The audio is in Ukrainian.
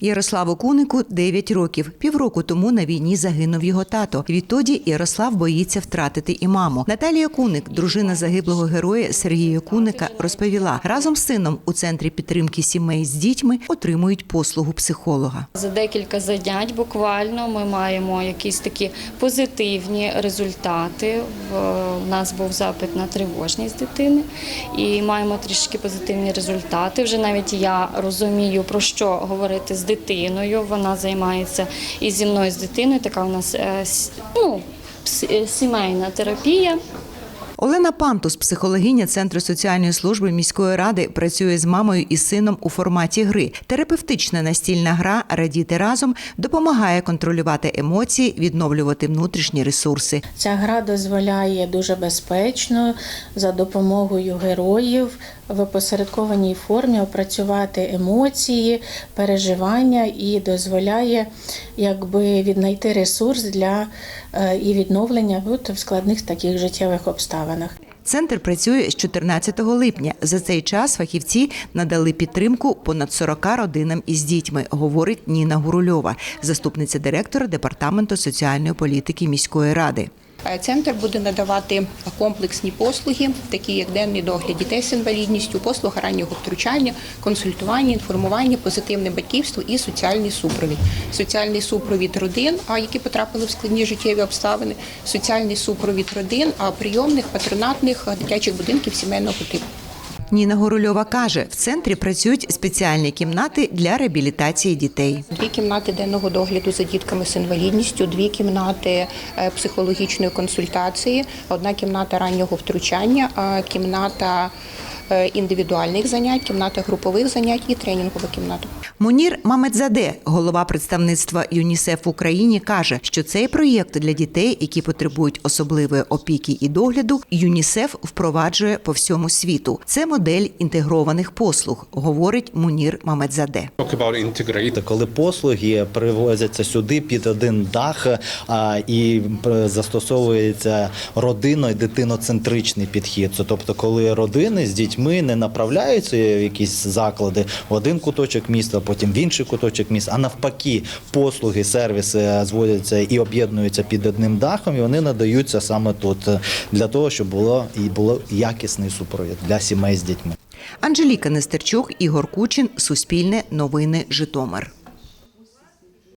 Ярославу Кунику 9 років. Півроку тому на війні загинув його тато. Відтоді Ярослав боїться втратити і маму. Наталія Куник, дружина загиблого героя Сергія Куника, розповіла разом з сином у центрі підтримки сімей з дітьми отримують послугу психолога. За декілька занять буквально ми маємо якісь такі позитивні результати. У нас був запит на тривожність дитини, і маємо трішки позитивні результати. Вже навіть я розумію, про що говорити з дитиною. Вона займається і зі мною з дитиною. Така у нас е, ну, е, сімейна терапія. Олена Пантус, психологиня Центру соціальної служби міської ради, працює з мамою і сином у форматі гри. Терапевтична настільна гра Радіти разом допомагає контролювати емоції, відновлювати внутрішні ресурси. Ця гра дозволяє дуже безпечно за допомогою героїв в опосередкованій формі опрацювати емоції, переживання і дозволяє якби віднайти ресурс для е, і відновлення в складних таких життєвих обставинах. Центр працює з 14 липня. За цей час фахівці надали підтримку понад 40 родинам із дітьми, говорить Ніна Гурульова, заступниця директора департаменту соціальної політики міської ради. Е, Центр буде надавати комплексні послуги, такі як денний догляд дітей з інвалідністю, послуга раннього втручання, консультування, інформування, позитивне батьківство і соціальний супровід. Соціальний супровід родин, які потрапили в складні життєві обставини, соціальний супровід родин, прийомних, патронатних дитячих будинків сімейного типу. Ніна Горульова каже, в центрі працюють спеціальні кімнати для реабілітації дітей. Дві кімнати денного догляду за дітками з інвалідністю, дві кімнати е, психологічної консультації, одна кімната раннього втручання, кімната індивідуальних занять, кімната групових занять і тренінгова кімната. Мунір Мамедзаде, голова представництва ЮНІСЕФ в Україні, каже, що цей проєкт для дітей, які потребують особливої опіки і догляду, ЮНІСЕФ впроваджує по всьому світу. Це модель інтегрованих послуг, говорить Мунір Мамедзаде. Це коли послуги привозяться сюди під один дах і застосовується родино- і дитиноцентричний підхід. Тобто, коли родини з дітьми не направляються в якісь заклади в один куточок міста, потім в інший куточок міста, а навпаки, послуги, сервіси зводяться і об'єднуються під одним дахом, і вони надаються саме тут е, для того, щоб було і було якісний супровід для сімей з дітьми. Анжеліка Нестерчук, Ігор Кучин, Суспільне, Новини, Житомир.